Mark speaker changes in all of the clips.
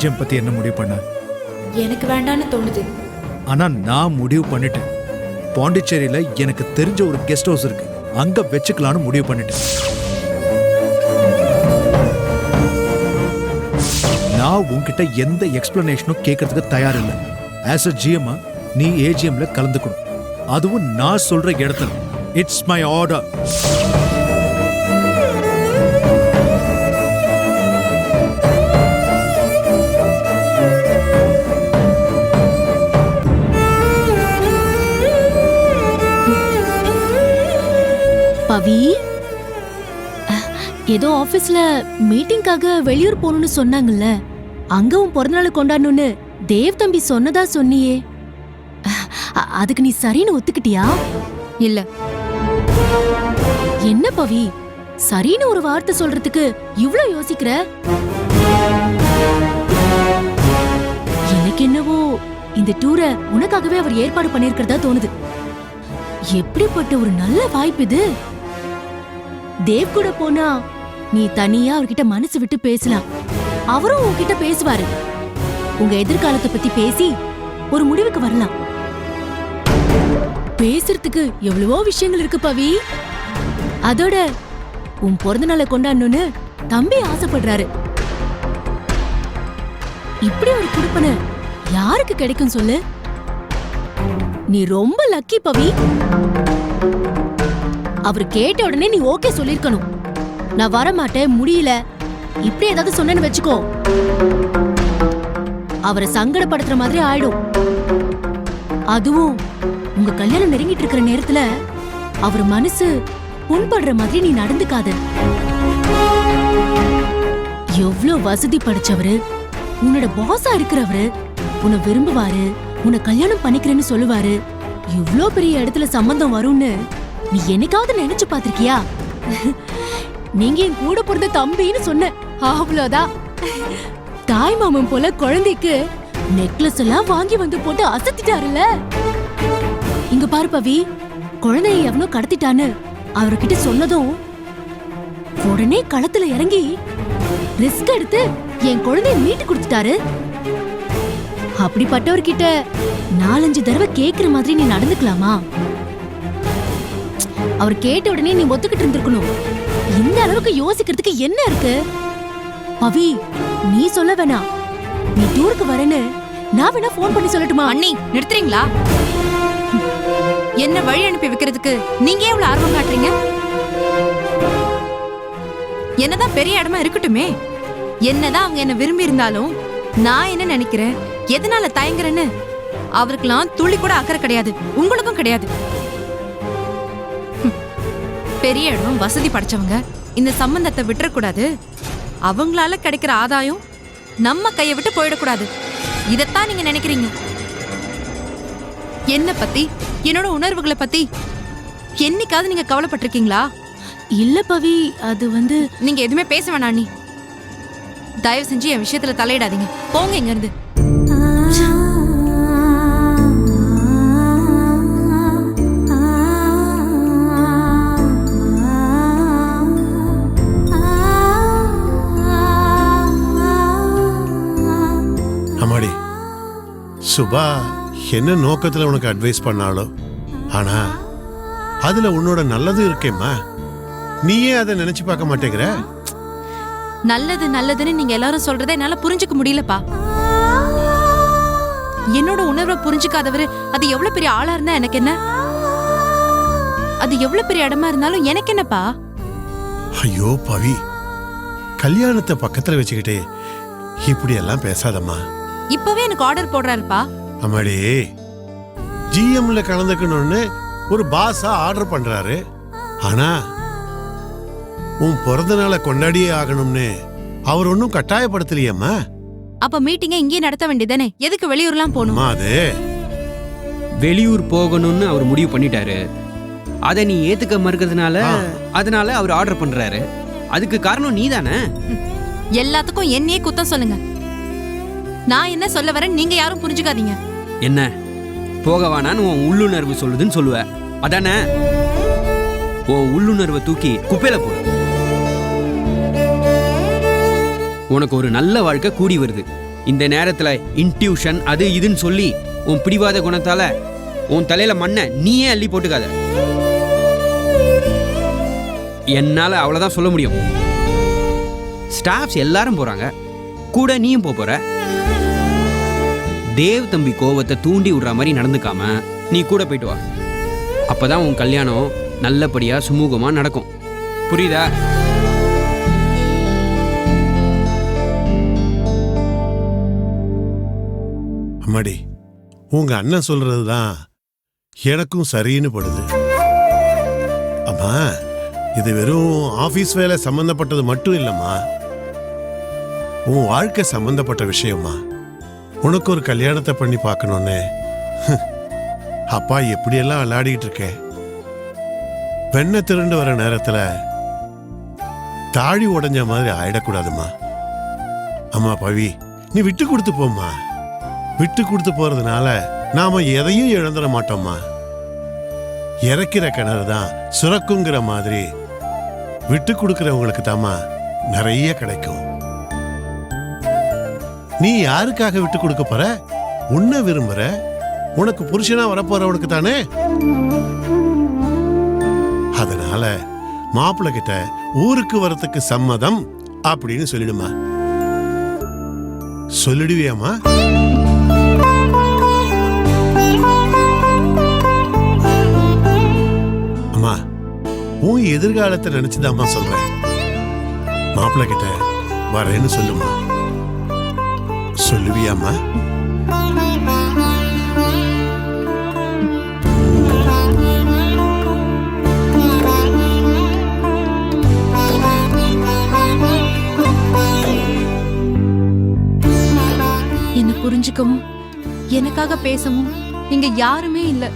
Speaker 1: AGM பத்தி என்ன முடிவு பண்ண?
Speaker 2: எனக்கு வேண்டான்னு தோணுது.
Speaker 1: ஆனா நான் முடிவு பண்ணிட்டேன். பாண்டிச்சேரியில எனக்கு தெரிஞ்ச ஒரு கெஸ்ட் ஹவுஸ் இருக்கு. அங்க வச்சுக்கலாம்னு முடிவு பண்ணிட்டேன். நான் உன்கிட்ட எந்த எக்ஸ்பிளனேஷனும் கேட்கறதுக்கு தயார் இல்லை. ஆஸ் அ ஜிஎம் நீ ஏஜிஎம்ல கலந்துக்கணும். அதுவும் நான் சொல்ற இடத்துல. இட்ஸ் மை ஆர்டர்
Speaker 3: அஹ், ஏதோ ஆபீஸ்ல மீட்டிங்காக வெளியூர் போகணும்னு சொன்னாங்கல்ல. அங்க உன் பிறந்தநாள் கொண்டாடணும்னு தேவ் தம்பி சொன்னதா சொன்னியே. அதுக்கு நீ சரின்னு ஒத்துக்கிட்டியா?
Speaker 2: இல்ல.
Speaker 3: என்ன பவி? சரின்னு ஒரு வார்த்தை சொல்றதுக்கு இவ்ளோ யோசிக்கிற? எனக்கு என்னவோ இந்த டூரை உனக்காகவே அவர் ஏற்பாடு பண்ணியிருக்கிறதா தோணுது. எப்படிப்பட்ட ஒரு நல்ல வாய்ப்பு இது? தேவ் கூட போனா நீ தனியா அவர்கிட்ட மனசு விட்டு பேசலாம். அவரும் உன்கிட்ட பேசுவாரு. உங்க எதிர்காலத்தை பத்தி பேசி ஒரு முடிவுக்கு வரலாம். பேசுறதுக்கு எவ்வளவோ விஷயங்கள் இருக்கு பவி. அதோட உன் பிறந்த நாளை கொண்டாடணும்னு தம்பி ஆசைப்படுறாரு. இப்படி ஒரு குடுப்பனை யாருக்கு கிடைக்கும் சொல்லு? நீ ரொம்ப லக்கி பவி. அவர் கேட்ட உடனே நீ ஓகே சொல்லிருக்கணும். நான் வர மாட்டேன் முடியல. இப்படி ஏதாவது சொன்னேன்னு வச்சுக்கோ. அவரை சங்கடப்படுத்துற மாதிரி ஆயிடும். அதுவும் உங்க கல்யாணம் நெருங்கிட்டு இருக்கிற நேரத்துல அவர் மனசு புண்படுற மாதிரி நீ நடந்துக்காத. எவ்ளோ வசதி படிச்சவரு. உன்னோட பாஸா இருக்கிறவரு. உன்னை விரும்புவாரு. உன்னை கல்யாணம் பண்ணிக்கிறேன்னு சொல்லுவாரு. இவ்வளோ பெரிய இடத்துல சம்பந்தம் வரும்னு நீ என்னைக்காவது நினைச்சு பாத்திருக்கியா நீங்க என் கூட பிறந்த தம்பின்னு சொன்ன அவ்வளோதான் தாய் மாமன் போல குழந்தைக்கு நெக்லஸ் எல்லாம் வாங்கி வந்து போட்டு அசத்திட்டாருல்ல. இங்க பாரு பவி குழந்தைய எவனோ கடத்திட்டான்னு அவர்கிட்ட சொன்னதும் உடனே களத்துல இறங்கி ரிஸ்க் எடுத்து என் குழந்தைய மீட்டு கொடுத்துட்டாரு. அப்படிப்பட்டவர்கிட்ட நாலஞ்சு தடவை கேக்குற மாதிரி நீ நடந்துக்கலாமா? அவர் கேட்ட உடனே நீ ஒத்துக்கிட்டு இருந்திருக்கணும். இந்த அளவுக்கு யோசிக்கிறதுக்கு என்ன இருக்கு? பவி நீ சொல்ல வேணாம் நீ டூருக்கு வரேன்னு நான் வேணா ஃபோன் பண்ணி சொல்லட்டுமா?
Speaker 2: அண்ணி நிறுத்துறீங்களா? என்ன வழி அனுப்பி வைக்கிறதுக்கு நீங்க ஏன் ஆர்வம் காட்டுறீங்க? என்னதான் பெரிய இடமா இருக்கட்டுமே. என்னதான் அவங்க என்ன விரும்பி இருந்தாலும் நான் என்ன நினைக்கிறேன்? எதனால தயங்குறேன்னு? அவருக்கெல்லாம் துளி கூட அக்கறை கிடையாது. உங்களுக்கும் கிடையாது. பெரிய இடம் வசதி படைச்சவங்க. இந்த சம்பந்தத்தை விட்டுறக்கூடாது. அவங்களால கிடைக்கிற ஆதாயம் நம்ம கையை விட்டு போயிடக்கூடாது. இதைத்தான் நீங்க நினைக்கிறீங்க. என்ன பத்தி என்னோட உணர்வுகளை பத்தி என்னைக்காவது நீங்க கவலைப்பட்டிருக்கீங்களா?
Speaker 3: இல்ல பவி அது வந்து
Speaker 2: நீங்க எதுவுமே பேச வேணாம் நீ. தயவு செஞ்சு என் விஷயத்துல தலையிடாதீங்க. போங்க இங்க இருந்து
Speaker 4: சுபா என்ன நோக்கத்துல உனக்கு அட்வைஸ் பண்ணாலோ ஆனா அதுல உன்னோட நல்லது இருக்கேம்மா. நீயே அதை நினைச்சு பார்க்க மாட்டேங்கிற?
Speaker 2: நல்லது நல்லதுன்னு நீங்க எல்லாரும் சொல்றதை என்னால புரிஞ்சுக்க முடியலப்பா. என்னோட உணர்வை புரிஞ்சுக்காதவரு அது எவ்வளவு பெரிய ஆளா இருந்தா எனக்கு என்ன? அது எவ்வளவு பெரிய இடமா இருந்தாலும் எனக்கு என்னப்பா?
Speaker 4: ஐயோ பவி. கல்யாணத்தை பக்கத்துல வச்சுக்கிட்டே இப்படி எல்லாம் பேசாதம்மா.
Speaker 2: இப்பவே எனக்கு ஆர்டர் போடுறாருப்பா.
Speaker 4: அம்மாடி ஜிஎம்ல கலந்துக்கணும்னு ஒரு பாஸா ஆர்டர் பண்றாரு. ஆனா உன் பிறந்த நாளை கொண்டாடியே ஆகணும்னு அவர் ஒன்றும் கட்டாயப்படுத்தலையம்மா?
Speaker 2: அப்ப மீட்டிங்க இங்கேயே நடத்த வேண்டியதானே எதுக்கு வெளியூர்லாம் போகணும்?
Speaker 4: அது
Speaker 5: வெளியூர் போகணும்னு அவர் முடிவு பண்ணிட்டாரு. அதை நீ ஏத்துக்க மறுக்கிறதுனால. அதனால அவர் ஆர்டர் பண்றாரு. அதுக்கு காரணம் நீ தானே
Speaker 2: எல்லாத்துக்கும் என்னையே குத்தம் சொல்லுங்க. நான் என்ன சொல்ல வரேன் நீங்க யாரும் புரிஞ்சுக்காதீங்க.
Speaker 5: என்ன? போக வேணான்னு உன் உள்ளுணர்வு சொல்லுதுன்னு சொல்லுவ. அதானே? உன் உள்ளுணர்வை தூக்கி குப்பையில போடு. உனக்கு ஒரு நல்ல வாழ்க்கை கூடி வருது. இந்த நேரத்தில் இன்ட்யூஷன் அது இதுன்னு சொல்லி உன் பிடிவாத குணத்தால உன் தலையில மண்ணை நீயே அள்ளி போட்டுக்காத. என்னால் அவ்வளோதான் சொல்ல முடியும். ஸ்டாஃப்ஸ் எல்லாரும் போகிறாங்க கூட நீயும் போற. தேவ் தம்பி கோவத்தை தூண்டி விடுற மாதிரி நடந்துக்காம நீ கூட போயிட்டு வா. அப்பதான் உன் கல்யாணம் நல்லபடியா சுமூகமா நடக்கும். புரியுதா?
Speaker 4: அம்மாடி உங்க அண்ணன் சொல்றது தான் எனக்கும் சரின்னு படுது. அம்மா இது வெறும் ஆஃபீஸ் வேலை சம்மந்தப்பட்டது மட்டும் இல்லைம்மா. உன் வாழ்க்கை சம்மந்தப்பட்ட விஷயம்மா. உனக்கு ஒரு கல்யாணத்தை பண்ணி பார்க்கணும்னு. அப்பா எப்படியெல்லாம் விளையாடிட்டு இருக்கேன் பெண்ணை திருண்டு வர நேரத்தில் தாழி உடஞ்ச மாதிரி ஆயிடக்கூடாதும்மா அம்மா பவி நீ விட்டு கொடுத்து போம்மா. விட்டு கொடுத்து போறதுனால நாம எதையும் இழந்துட மாட்டோம்மா. இறக்கிற கிணறு தான் சுரக்குங்கிற மாதிரி விட்டு கொடுக்குறவங்களுக்கு தாம்மா நிறைய கிடைக்கும். நீ யாருக்காக விட்டு கொடுக்க போற? உன்னை விரும்புற? உனக்கு புருஷனா வரப்போறவனுக்கு தானே? அதனால மாப்பிள்ளை கிட்ட ஊருக்கு வரத்துக்கு சம்மதம் அப்படின்னு சொல்லிடுமா. சொல்லிடுவியாமா அம்மா உன் எதிர்காலத்தை நினைச்சுதாம்மா சொல்றேன். மாப்பிள்ளை கிட்ட வரேன்னு சொல்லுமா. சொல்லுவியாமா
Speaker 2: என்ன புரிஞ்சுக்கவும்? எனக்காக பேசவும் இங்க யாருமே இல்லை.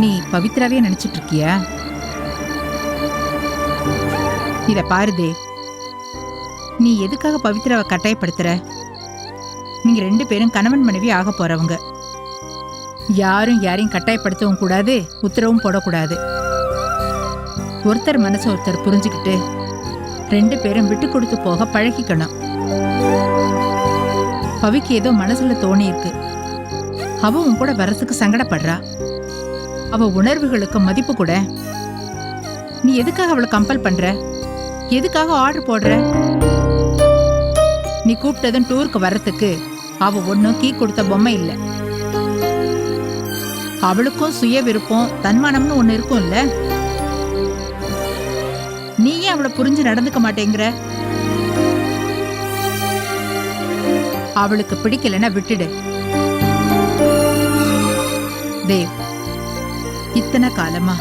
Speaker 6: நீ பவித்ராவே நினைச்சிட்டு இருக்கியா இத பாருதே. நீ எதுக்காக பவித்ராவை கட்டாயப்படுத்துற? நீங்க ரெண்டு பேரும் கணவன் மனைவி ஆக போறவங்க. யாரும் யாரையும் கட்டாயப்படுத்தவும் கூடாது உத்தரவும் போடக்கூடாது. ஒருத்தர் மனசு ஒருத்தர் புரிஞ்சுக்கிட்டு ரெண்டு பேரும் விட்டு கொடுத்து போக பழகிக்கணும். பவிக்கு ஏதோ மனசுல தோணி இருக்கு அவ உன் கூட வரத்துக்கு சங்கடப்படுறா. அவ உணர்வுகளுக்கு மதிப்பு கூட. நீ எதுக்காக அவளை கம்பல் பண்ற? எதுக்காக ஆர்டர் போடுற? நீ கூப்பிட்டதும் டூருக்கு வர்றதுக்கு அவ ஒன்னும் கீ கொடுத்த பொம்மை இல்ல. அவளுக்கும் சுய விருப்பம் தன்மானம்னு ஒண்ணு இருக்கும்ல. நீ ஏன் அவளை புரிஞ்சு நடந்துக்க மாட்டேங்கிற? அவளுக்கு பிடிக்கலன்னா விட்டுடு. தேவ் இத்தனை காலமா?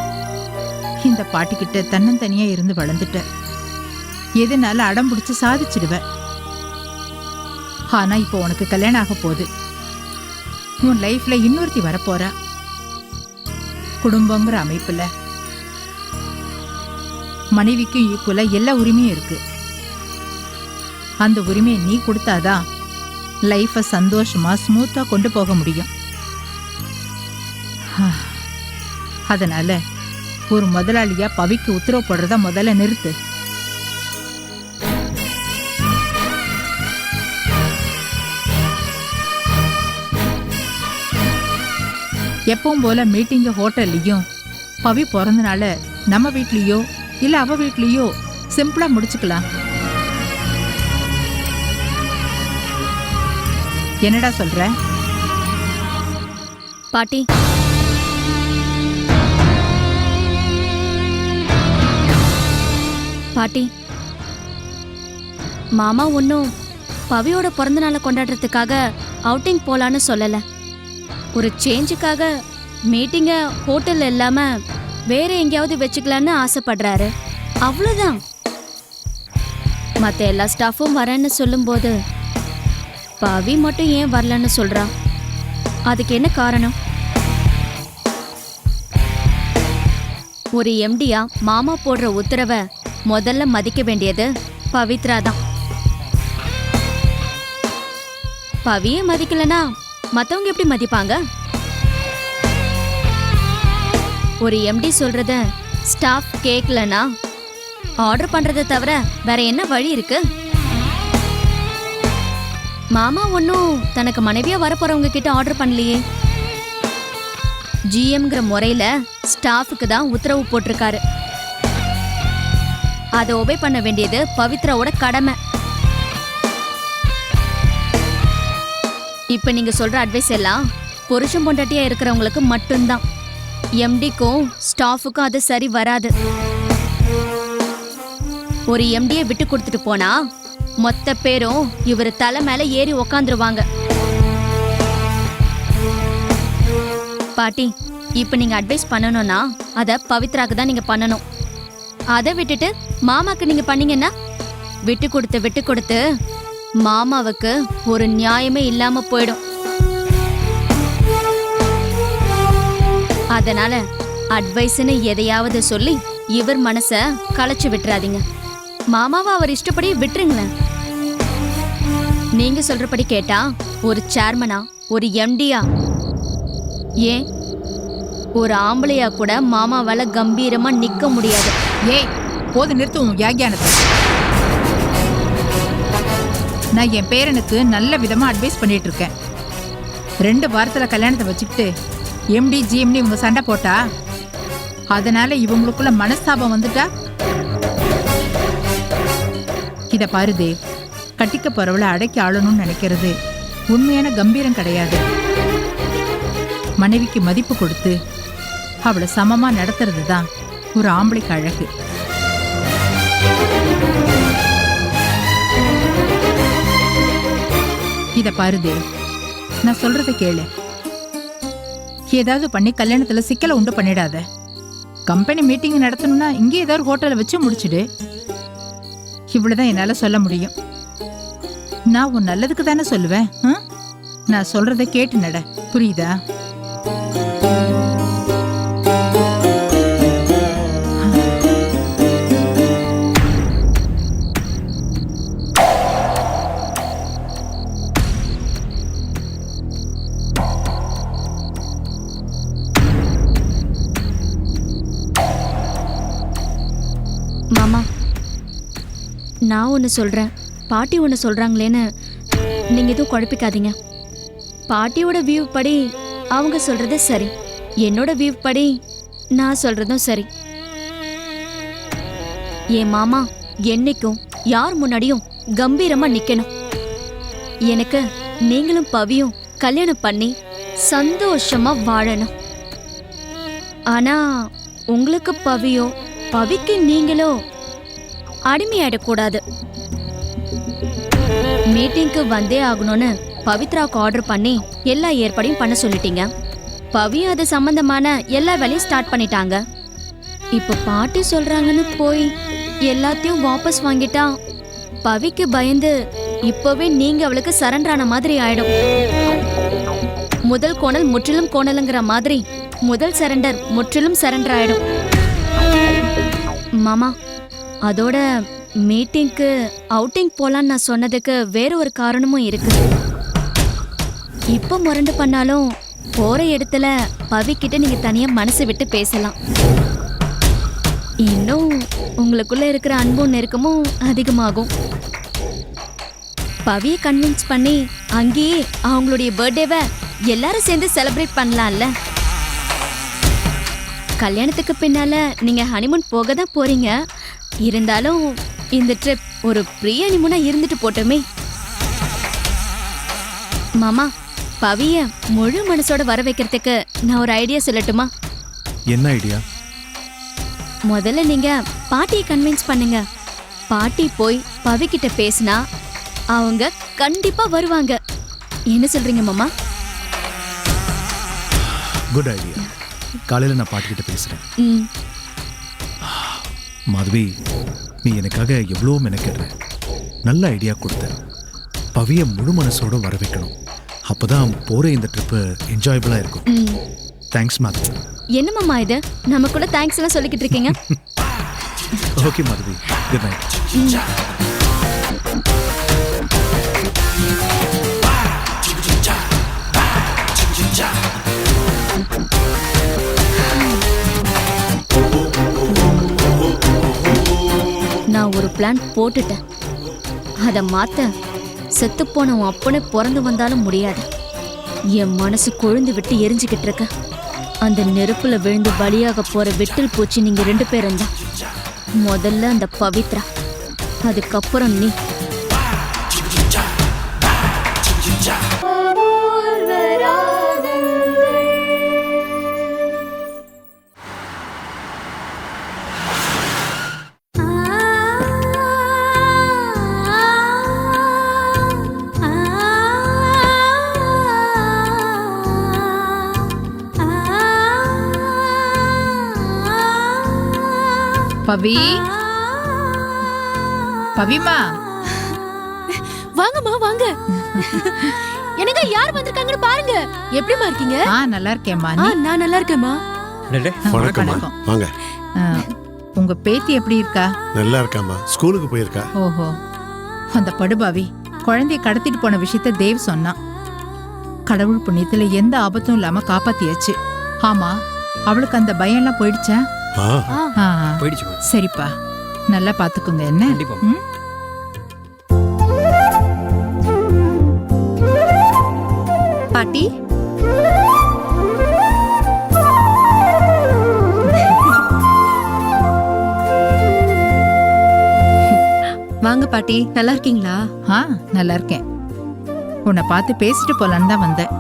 Speaker 6: இந்த பாட்டிக்கிட்ட தன்னந்தனியா இருந்து வளர்ந்துட்ட. எதுனால அடம் பிடிச்சு சாதிச்சிடுவ? ஆனா இப்போ உனக்கு கல்யாணம் ஆக போகுது. உன் லைஃப்ல இன்னொருத்தி வரப்போறா. குடும்பங்கிற அமைப்புல. மனைவிக்கும் ஈக்குவலா எல்லா உரிமையும் இருக்கு. அந்த உரிமையை நீ கொடுத்தாதான் லைஃப்பை சந்தோஷமா ஸ்மூத்தா கொண்டு போக முடியும். அதனால ஒரு முதலாளியா பவிக்கு உத்தரவு போடுறத முதல்ல நிறுத்து. எப்பவும் போல மீட்டிங்க ஹோட்டல்லையும் பவி பிறந்தனால நம்ம வீட்லயோ இல்ல அவ வீட்லயோ சிம்பிளா முடிச்சுக்கலாம். என்னடா சொல்ற?
Speaker 3: பாட்டி.
Speaker 7: பாட்டி. மாமா ஒன்றும் பவியோட பிறந்த நாளை கொண்டாடுறதுக்காக அவுட்டிங் போகலான்னு சொல்லலை. ஒரு சேஞ்சுக்காக மீட்டிங்கை ஹோட்டல் இல்லாமல் வேற எங்கேயாவது வச்சுக்கலான்னு ஆசைப்படுறாரு. அவ்வளோதான் மற்ற எல்லா ஸ்டாஃபும் வரேன்னு சொல்லும்போது பவி மட்டும் ஏன் வரலன்னு சொல்கிறான் அதுக்கு என்ன காரணம்? ஒரு எம்டியா மாமா போடுற உத்தரவை முதல்ல மதிக்க வேண்டியது பவித்ரா தான் பவியே மதிக்கலனா மத்தவங்க எப்படி மதிப்பாங்க? ஒரு எம்டி சொல்றத ஸ்டாஃப் கேட்கலனா ஆர்டர் பண்றதை தவிர வேற என்ன வழி இருக்கு? மாமா ஒன்றும் தனக்கு மனைவியா வரப்போறவங்க கிட்ட ஆர்டர் பண்ணலையே. ஜிஎம்ங்கிற முறையில ஸ்டாஃபுக்கு தான் உத்தரவு போட்டிருக்காரு. அதை ஒபே பண்ண வேண்டியது பவித்ராவோட கடமை. இப்போ நீங்க சொல்ற அட்வைஸ் எல்லாம் புருஷன் பொண்டாட்டியா இருக்கிறவங்களுக்கு மட்டும்தான். எம்டிக்கும் ஸ்டாஃபுக்கும் அது சரி வராது. ஒரு எம்டியை விட்டு கொடுத்துட்டு போனா மொத்த பேரும் இவர் தலை மேல ஏறி உக்காந்துருவாங்க. பாட்டி இப்போ நீங்க அட்வைஸ் பண்ணணும்னா அதை பவித்ராக்கு தான் நீங்க பண்ணணும். அதை விட்டுட்டு மாமாக்கு நீங்க பண்ணீங்கன்னா விட்டு கொடுத்து விட்டு கொடுத்து மாமாவுக்கு ஒரு நியாயமே இல்லாம போயிடும். அதனால அட்வைஸ்னு எதையாவது சொல்லி இவர் மனச களைச்சு விட்டுறாதீங்க. மாமாவை அவர் இஷ்டப்படி விட்டுருங்களேன். நீங்க சொல்றபடி கேட்டா ஒரு சேர்மனா ஒரு எம்டியா? ஏன்? ஒரு ஆம்பளையா கூட மாமாவால கம்பீரமா நிக்க முடியாது.
Speaker 6: ஏய் போது நிறுத்து உன் வியாகியானத்தை நான் என் பேரனுக்கு நல்ல விதமாக அட்வைஸ் பண்ணிட்டு இருக்கேன் ரெண்டு வாரத்தில் கல்யாணத்தை வச்சுக்கிட்டு எம்டி ஜிஎம்டி இவங்க சண்டை போட்டா அதனால இவங்களுக்குள்ள மனஸ்தாபம் வந்துட்டா? இத பாரு தேவ் கட்டிக்க போறவளை அடக்கி ஆளணும்னு நினைக்கிறது உண்மையான கம்பீரம் கிடையாது. மனைவிக்கு மதிப்பு கொடுத்து அவளை சமமா நடத்துறது தான் ஒரு ஆம்பளைக்கு அழகு. இத பாருதே நான் சொல்றத கேளு. ஏதாவது பண்ணி கல்யாணத்துல சிக்கலை உண்டு பண்ணிடாத. கம்பெனி மீட்டிங் நடத்தணும்னா இங்கே ஏதாவது ஹோட்டலை வச்சு முடிச்சிடு. இவ்வளவுதான் என்னால சொல்ல முடியும். நான் உன் நல்லதுக்கு தானே சொல்லுவேன் ஆ? நான் சொல்றத கேட்டு நட புரியுதா?
Speaker 7: நான் ஒன்று சொல்கிறேன் பாட்டி ஒன்று சொல்கிறாங்களேன்னு நீங்கள் எதுவும் குழப்பிக்காதீங்க. பாட்டியோட வியூ படி அவங்க சொல்கிறது சரி. என்னோட வியூ படி நான் சொல்கிறதும் சரி. என் மாமா என்னைக்கும் யார் முன்னாடியும் கம்பீரமாக நிற்கணும் எனக்கு நீங்களும் பவியும் கல்யாணம் பண்ணி சந்தோஷமாக வாழணும். ஆனால் உங்களுக்கு பவியோ பவிக்கு நீங்களோ அடிமையாயிடக்கூடாது. மீட்டிங்க்கு வந்தே ஆகணும்னு பவித்ராவுக்கு ஆர்டர் பண்ணி எல்லா ஏற்பாடையும் பண்ண சொல்லிட்டீங்க. பவி அது சம்பந்தமான எல்லா வேலையும் ஸ்டார்ட் பண்ணிட்டாங்க. இப்போ பாட்டி சொல்றாங்கன்னு போய் எல்லாத்தையும் வாபஸ் வாங்கிட்டா பவிக்கு பயந்து இப்போவே நீங்க அவளுக்கு சரண்டர் ஆன மாதிரி ஆயிடும். முதல் கோணல் முற்றிலும் கோணலுங்கிற மாதிரி முதல் சரண்டர் முற்றிலும் சரண்டர் ஆயிடும். மாமா அதோட மீட்டிங்க்கு அவுட்டிங் போலான்னு நான் சொன்னதுக்கு வேற ஒரு காரணமும் இருக்கு. இப்போ முரண்டு பண்ணாலும் போற இடத்துல பவி நீங்க தனியா மனசு விட்டு பேசலாம். இன்னும் உங்களுக்குள்ள இருக்கிற அன்பும் நெருக்கமும் அதிகமாகும். பவியை கன்வின்ஸ் பண்ணி அங்கேயே அவங்களுடைய பர்த்டேவை எல்லாரும் சேர்ந்து செலிப்ரேட் பண்ணலாம்ல. கல்யாணத்துக்கு பின்னால நீங்க ஹனிமூன் போக தான் போறீங்க. இருந்தாலும் இந்த ட்ரிப் ஒரு ப்ரீ ஹனிமூனா இருந்துட்டு போட்டோமே. மாமா பவிய முழு மனசோட வர வைக்கிறதுக்கு நான் ஒரு ஐடியா சொல்லட்டுமா?
Speaker 1: என்ன ஐடியா
Speaker 7: முதல்ல நீங்க பாட்டியை கன்வின்ஸ் பண்ணுங்க. பாட்டி போய் பவி கிட்ட பேசினா அவங்க கண்டிப்பா வருவாங்க. என்ன சொல்றீங்க மாமா?
Speaker 1: குட் ஐடியா காலையில் நான் பாட்டுக்கிட்ட பேசுகிறேன்
Speaker 7: ம்.
Speaker 1: மாதவி நீ எனக்காக எவ்வளோ மெனக்கிடுற? நல்ல ஐடியா கொடுத்த. பவிய முழு மனசோட வர வைக்கணும் அப்பதான் போற இந்த ட்ரிப்பு என்ஜாயபிளா இருக்கும். தேங்க்ஸ் மாதவி.
Speaker 7: என்ன மாமா இது? நம்ம கூட தேங்க்ஸ் எல்லாம் சொல்லிக்கிட்டு இருக்கீங்க.
Speaker 1: ஓகே மாதவி. குட் நைட்
Speaker 7: ஒரு பிளான் போட்டுட்டேன். அதை மாத்த செத்துப்போன உன் அப்பனே பிறந்து வந்தாலும் முடியாது. என் மனசு கொழுந்து விட்டு எரிஞ்சுக்கிட்டு இருக்க. அந்த நெருப்புல விழுந்து பலியாக போற வெட்டில் பூச்சி நீங்க ரெண்டு பேரும் தான். முதல்ல அந்த பவித்ரா அதுக்கப்புறம் நீ.
Speaker 6: பவி. பவிமா.
Speaker 3: வாங்கம்மா வாங்க. என்னங்க யார் வந்திருக்காங்கன்னு பாருங்க. எப்படிமா இருக்கீங்க?
Speaker 6: ஆ நல்லா இருக்கேம்மா.
Speaker 3: ஆ
Speaker 6: நீ?
Speaker 3: நான் நல்லா இருக்கேம்மா.
Speaker 5: அடடே,
Speaker 4: வணக்கம்மா.
Speaker 6: வணக்கம்.
Speaker 4: வாங்க.
Speaker 6: ஆ, உங்க பேத்தி எப்படி இருக்கா?
Speaker 4: நல்லா இருக்காம்மா. ஸ்கூலுக்கு போயிருக்கா.
Speaker 6: ஓஹோ. அந்த படுபாவி குழந்தைய கடத்திட்டு போன விஷயத்த தேவ் சொன்னான். கடவுள் புண்ணியத்துல எந்த ஆபத்தும் இல்லாம காப்பாத்தியாச்சு. ஆமா அவளுக்கு அந்த பயம் எல்லாம் போயிடுச்சா?
Speaker 4: ஆ.
Speaker 3: ஆ,
Speaker 5: போயிடுச்சுமா
Speaker 6: சரிப்பா. நல்லா பாத்துக்குங்க என்ன?
Speaker 5: கண்டிப்பா
Speaker 6: ம்?
Speaker 2: பாட்டி. வாங்க பாட்டி. நல்லா இருக்கீங்களா?
Speaker 6: ஆ நல்லா இருக்கேன். உன்னை பார்த்து பேசிட்டு போலான்னு தான் வந்தேன்.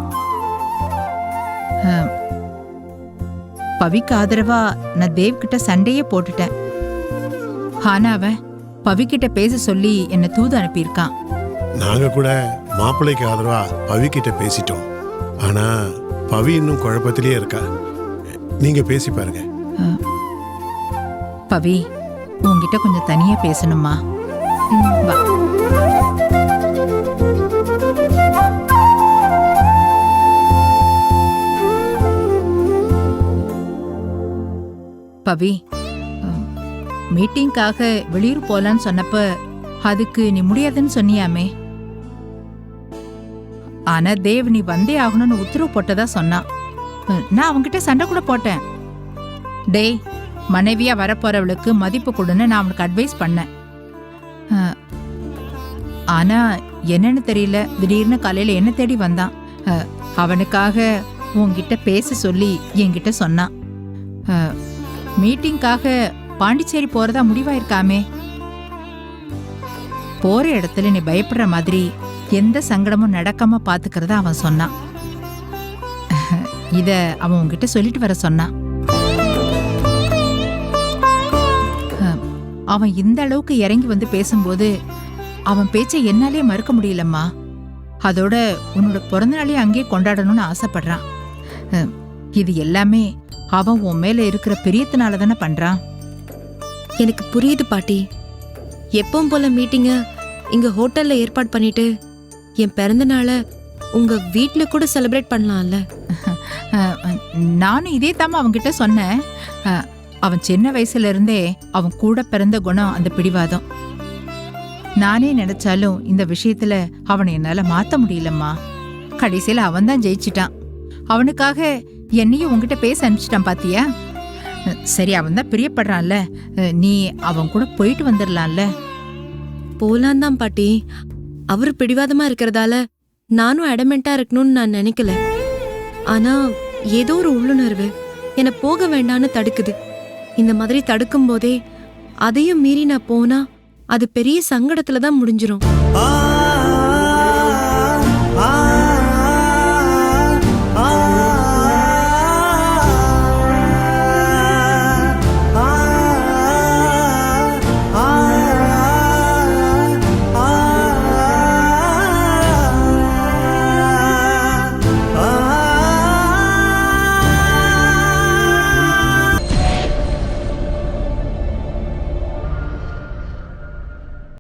Speaker 6: பவிக்கு ஆதரவா நான் தேவ் கிட்ட சண்டையே போட்டுட்டேன். ஆனா அவன் பவிக்கிட்ட பேச சொல்லி என்னை தூது அனுப்பியிருக்கான்.
Speaker 4: நாங்க கூட மாப்பிள்ளைக்கு ஆதரவா பவி கிட்ட பேசிட்டோம். ஆனா பவி இன்னும் குழப்பத்திலேயே இருக்கா. நீங்க பேசி பாருங்க.
Speaker 6: பவி உன்கிட்ட கொஞ்சம் தனியா பேசணுமா? வா. பவி. மீட்டிங்காக வெளியூர் போலான்னு சொன்னப்ப அதுக்கு நீ முடியாதுன்னு சொன்னியாமே. ஆனா தேவ் நீ வந்தே ஆகணும்னு உத்தரவு போட்டதா சொன்னான் நான் அவன்கிட்ட சண்டை கூட போட்டேன். டேய் மனைவியா வரப்போறவளுக்கு மதிப்பு கொடுன்னு நான் அவனுக்கு அட்வைஸ் பண்ணேன். ஆனா என்னன்னு தெரியல. திடீர்னு காலையில என்ன தேடி வந்தான். அவனுக்காக உன்கிட்ட பேச சொல்லி என்கிட்ட சொன்னான். மீட்டிங்காக பாண்டிச்சேரி போறதா முடிவாயிருக்காமே. போற இடத்துல நீ பயப்படுற மாதிரி எந்த சங்கடமும் நடக்காம பாத்துக்கிறத அவன் சொன்னான். இத அவன் உங்ககிட்ட சொல்லிட்டு வர சொன்னான். அவன் இந்த அளவுக்கு இறங்கி வந்து பேசும்போது அவன் பேச்சை என்னாலே மறுக்க முடியலம்மா. அதோட உன்னோட பிறந்தநாளையும் அங்கேயே கொண்டாடணும்னு ஆசைப்படுறான். இது எல்லாமே அவன் உன் மேல இருக்கிற பிரியத்தினால தானே பண்றான்
Speaker 2: எனக்கு புரியுது பாட்டி. எப்பவும் போல மீட்டிங்க இங்க ஹோட்டல்ல ஏற்பாடு பண்ணிட்டு என் பிறந்த நாளை உங்க வீட்ல கூட செலிப்ரேட் பண்ணலாம்ல?
Speaker 6: நானும் இதே தாம அவன்கிட்ட சொன்னேன். அஹ், அவன் சின்ன வயசுல இருந்தே அவன் கூட பிறந்த குணம் அந்த பிடிவாதம். நானே நினைச்சாலும் இந்த விஷயத்துல அவனை என்னால மாத்த முடியலம்மா. கடைசியில அவன் தான் ஜெயிச்சிட்டான். அவனுக்காக என்னையும் உங்ககிட்ட பேச அனுப்பிச்சிட்டான் பாத்தியா? சரி அவன் தான் பிரியப்படுறான்ல. நீ அவன் கூட போயிட்டு வந்துடலாம்ல
Speaker 2: போலாம் தான் பாட்டி. அவர் பிடிவாதமா இருக்கிறதால நானும் அடமெண்டா இருக்கணும்னு நான் நினைக்கல. ஆனா ஏதோ ஒரு உள்ளுணர்வு என்னை போக வேண்டான்னு தடுக்குது. இந்த மாதிரி தடுக்கும் போதே அதையும் மீறி நான் போனா அது பெரிய சங்கடத்துல தான் முடிஞ்சிரும்.